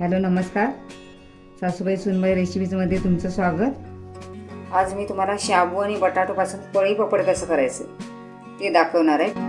Hello नमस्कार. सासूबाई सुनबाई रेसिपीजमध्ये तुमचं स्वागत. आज मी तुम्हाला शाबू आणि बटाटोपासून पळी पपड कसं करायचं ते दाखवणार आहे.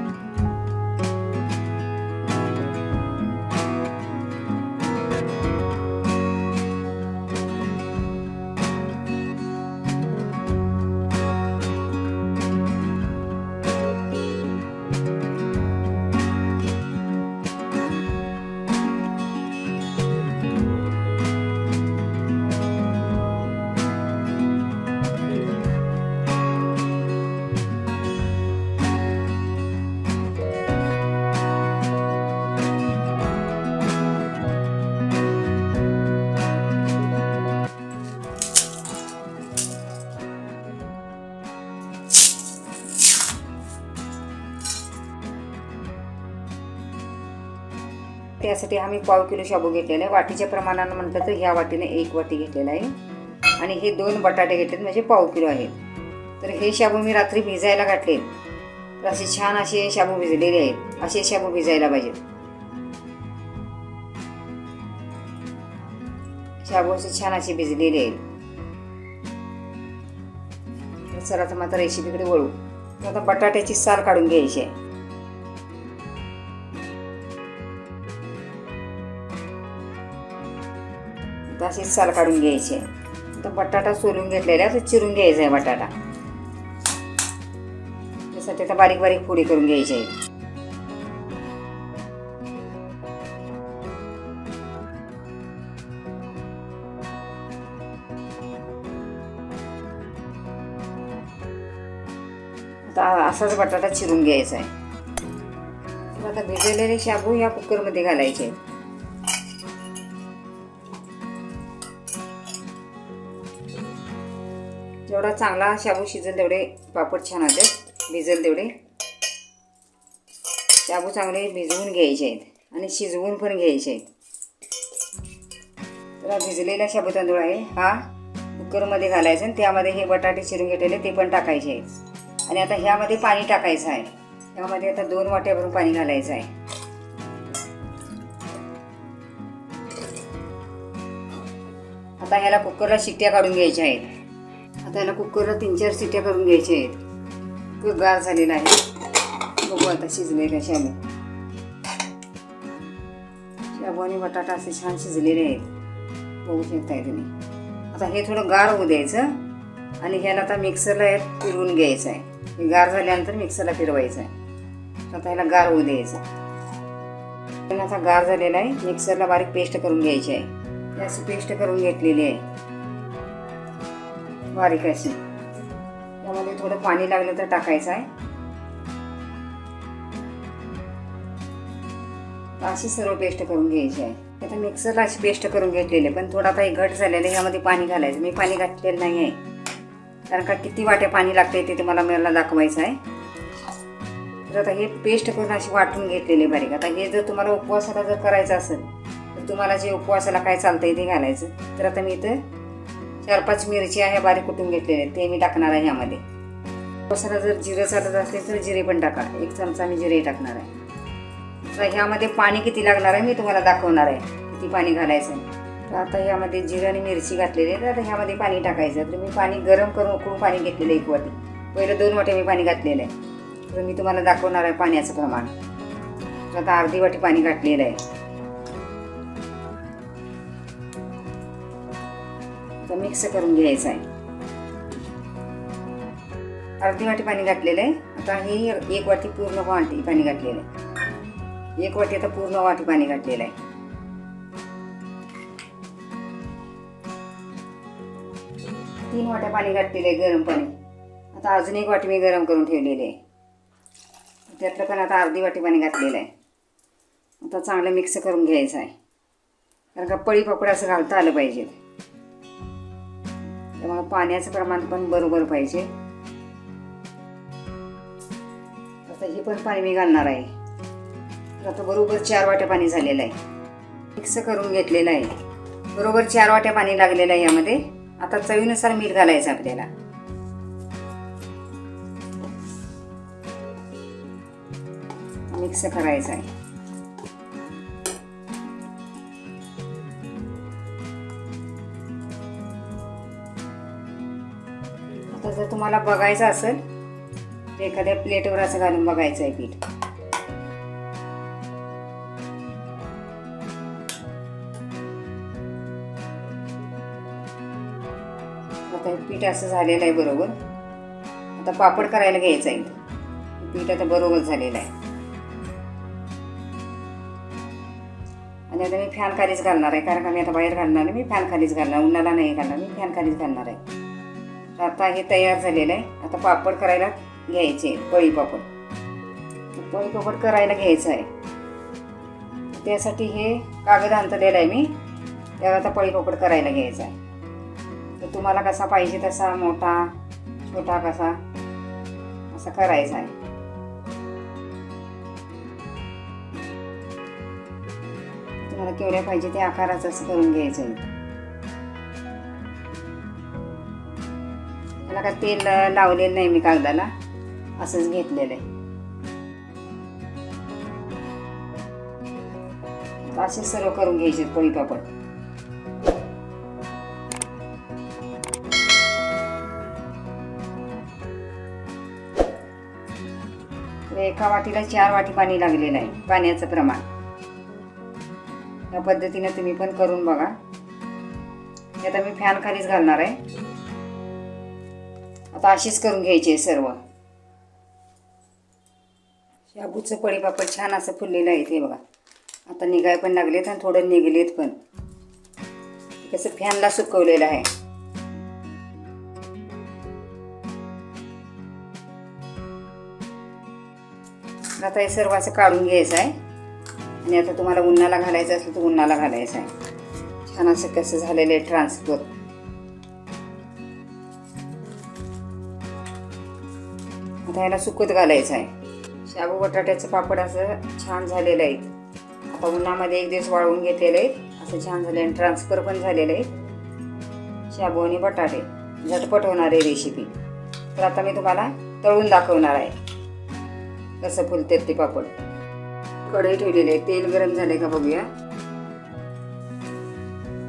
त्यासाठी आम्ही पाव किलो शाबू घेतलेला आहे. वाटीच्या प्रमाणानं म्हटलं तर ह्या वाटीने एक वाटी घेतलेला आहे. आणि हे दोन बटाटे घेतलेत म्हणजे पाव किलो आहेत. तर हे शाबू मी रात्री भिजायला घातले. तर असे छान असे शाबू भिजलेले आहेत. असे शाबू भिजायला पाहिजेत. शाबू असे छान असे भिजलेले आहेत. तर आता मात्र रेसिपीकडे वळू. तर आता बटाट्याची साल काढून घ्यायची आहे. अशी साल काढून घ्यायची. आहे तर बटाटा सोलून घेतलेला आहे तर चिरून घ्यायचा आहे बटाटा. त्यासाठी आता बारीक बारीक पुडी करून घ्यायची आहे. आता असाच बटाटा चिरून घ्यायचा आहे. आता भिजवलेले शाबू या कुकरमध्ये घालायचे आहेत. जेवढा चांगला शाबू शिजेल तेवढे पापड छान होते. भिजेल तेवढे. शाबू चांगले भिजवून घ्यायचे आहेत आणि शिजवून पण घ्यायचे आहेत. तर हा भिजलेला शाबू तांदूळ आहे. हा कुकरमध्ये घालायचा आणि त्यामध्ये हे बटाटे चिरून घेतलेले ते पण टाकायचे आहेत. आणि आता ह्यामध्ये पाणी टाकायचं आहे. ह्यामध्ये आता दोन वाट्या भरून पाणी घालायचं आहे. आता ह्याला कुकरला शिट्ट्या काढून घ्यायच्या आहेत. आता याला कुकरला तीन चार सिट्या करून घ्यायच्या आहेत. खूप गार झालेला आहे. बघू आता शिजलेला शाबू शाबू आणि बटाटा असे छान शिजलेले आहेत. बघू शकताय तुम्ही. आता हे थोडं गार होऊ द्यायचं. आणि ह्याला आता मिक्सरला फिरवून घ्यायचं आहे हे गार झाल्यानंतर मिक्सरला फिरवायचं आहे आता ह्याला गार होऊ द्यायचं पण आता गार झालेला आहे. मिक्सरला बारीक पेस्ट करून घ्यायची आहे. ही अशी पेस्ट करून घेतलेली आहे. बारीक अशी त्यामध्ये थोडं पाणी लागलं तर टाकायचं आहे. अशी सर्व पेस्ट करून घ्यायची आहे. आता मिक्सरला अशी पेस्ट करून घेतलेली आहे पण थोडा काही घट झालेलं आहे यामध्ये पाणी घालायचं. मी पाणी घातलेलं नाही आहे. कारण का किती वाट्या पाणी लागते ते तुम्हाला मला दाखवायचं आहे. तर आता हे पेस्ट करून अशी वाटून घेतलेली बारीक. आता हे जर तुम्हाला उपवासाला जर करायचं असेल तर तुम्हाला जे उपवासाला काय चालतंय ते घालायचं. तर आता मी इथं चार पाच मिरची आहे बारीक कुटून घेतलेले ते मी टाकणार आहे ह्यामध्ये. उपवासाला जर जिरं चालत असेल तर जिरे पण टाका. एक चमचा मी जिरे टाकणार आहे. तर ह्यामध्ये पाणी किती लागणार आहे मी तुम्हाला दाखवणार आहे. किती पाणी घालायचं तर आता ह्यामध्ये जिरं आणि मिरची घातलेली आहे तर आता ह्यामध्ये पाणी टाकायचं तर मी पाणी गरम करून उकळून पाणी घेतलेलं आहे एक वाटी. पहिलं दोन वाटे मी पाणी घातलेलं आहे. तर मी तुम्हाला दाखवणार आहे पाण्याचं प्रमाण. तर आता अर्धी वाटी पाणी घातलेलं आहे. मिक्स करून घ्यायचं आहे. अर्धी वाटी पाणी घातलेलं आहे. आता ही एक वाटी पूर्ण वाटी पाणी घातलेलं आहे. एक वाटी आता पूर्ण वाटी पाणी घातलेलं आहे. तीन वाट्या पाणी घातलेलं आहे गरम पाणी. आता अजून एक वाटी मी गरम करून ठेवलेली आहे. त्यातलं पण आता अर्धी वाटी पाणी घातलेलं आहे. आता चांगलं मिक्स करून घ्यायचं आहे. कारण का पळी पपड असं घालता आलं पाहिजे. त्यामुळे पाण्याचं प्रमाण पण बरोबर पाहिजे. आता हे पण पाणी मी घालणार आहे. तर आता बरोबर चार वाट्या पाणी झालेलं आहे. मिक्स करून घेतलेलं आहे. बरोबर चार वाट्या पाणी लागलेलं आहे यामध्ये. आता चवीनुसार मीठ घालायचं आपल्याला. मिक्स करायचं आहे. आता जर तुम्हाला बघायचं असेल तर एखाद्या प्लेटवर असं घालून बघायचं आहे पीठ. आता हे पीठ असं झालेलं आहे बरोबर. आता पापड करायला घ्यायचं आहे. पीठ आता बरोबर झालेलं आहे. आणि आता मी फॅन खालीच घालणार आहे कारण का मी आता बाहेर घालणार नाही मी फॅन खालीच घालणार उन्हाला नाही घालणार मी फॅन खालीच घालणार आहे. तर आता हे तयार झालेलं आहे. आता पापड करायला घ्यायचे पळी पापड. पळी पापड करायला घ्यायचं आहे. त्यासाठी हे कागद आणतलेलं आहे मी. त्यावर आता पळी पापड करायला घ्यायचा आहे. तर तुम्हाला कसा पाहिजे तसा मोठा छोटा कसा असा करायचा आहे. तुम्हाला केवढ्या पाहिजे त्या आकाराचं असं करून घ्यायचं आहे. मला का तेल लावलेलं नाही मी कागदाला. असंच घेतलेलं आहे. असे सर्व करून घ्यायचे पोळी पापड. एका वाटीला चार वाटी पाणी लागलेलं आहे पाण्याचं प्रमाण. या पद्धतीने तुम्ही पण करून बघा. आता मी फॅन खालीच घालणार आहे. आता अशीच करून घ्यायची आहे सर्व. शाबूचं पळीपापड छान असं फुललेलं आहे ते बघा. आता निघाय पण लागलेत आणि थोडं निघलेत पण. कसं फॅनला सुकवलेलं आहे. आता हे सर्व असं काढून घ्यायचं आहे. आणि आता तुम्हाला उन्हाला घालायचं असलं तर उन्हाला घालायचं आहे. छान असं कसं झालेलं आहे ट्रान्सफर. आता याला सुकत घालायचं आहे. शाबू बटाट्याचं पापड असं छान झालेलं आहे. आता उन्हामध्ये एक दिवस वाळवून घेतलेलं आहे. असं छान झालं आणि ट्रान्सफर पण झालेलं आहे. शाबू आणि बटाटे. झटपट होणार आहे रेसिपी तर आता मी तुम्हाला तळून दाखवणार आहे. कसं फुलतेत ते पापड. कढई ठेवलेली आहे. तेल गरम झाले का बघूया.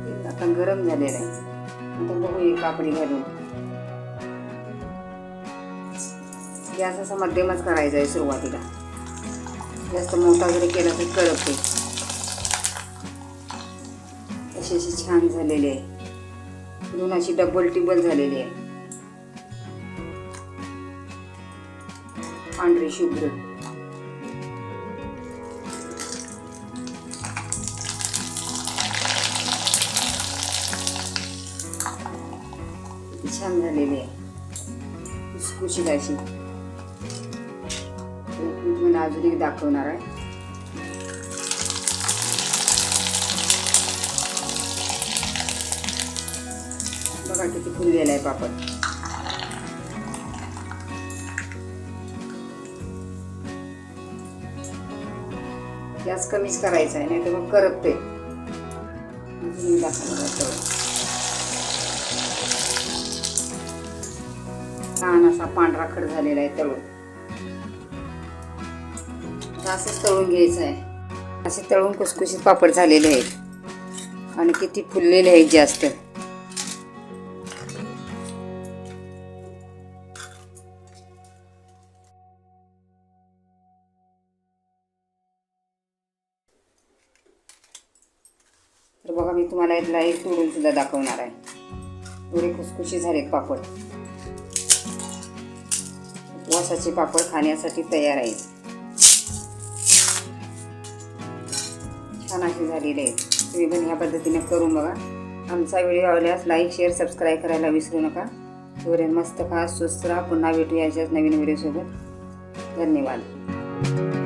तेल आता गरम झालेलं आहे. आता बघूया कापडी घालून. गॅस असा मध्यमच करायचा आहे सुरुवातीला. जास्त मोठा जरी केला तर करपते अशी अशी छान झालेली आहे. दोन अशी डबल टिबल झालेली आहे. पांढरी शुभ्र. छान झालेली आहे. खुसखुशीत अशी. तुम्हाला अजून एक दाखवणार आहे. बघा किती फुललेला आहे पापड. गॅस कमीच करायचा आहे नाही तर मग करपते. अजून एक दाखवणार छान असा पांढरा खड झालेला आहे तळून असंच तळून घ्यायचं आहे. असे तळून कुसकुशीत पापड झालेले आहेत. आणि किती फुललेले आहेत जास्त. तर बघा मी तुम्हाला यातला एक तोडून सुद्धा दाखवणार आहे. एवढे खुसखुशी झालेत पापड. उपवासाचे पापड खाण्यासाठी तयार आहेत. छान असे झालेले आहेत तुम्ही पण ह्या पद्धतीने करून बघा. आमचा व्हिडिओ आवडल्यास लाईक शेअर सबस्क्राईब करायला विसरू नका. तोपर्यंत मस्त खा सुसरा पुन्हा भेटूया अशाच नवीन व्हिडिओसोबत. धन्यवाद.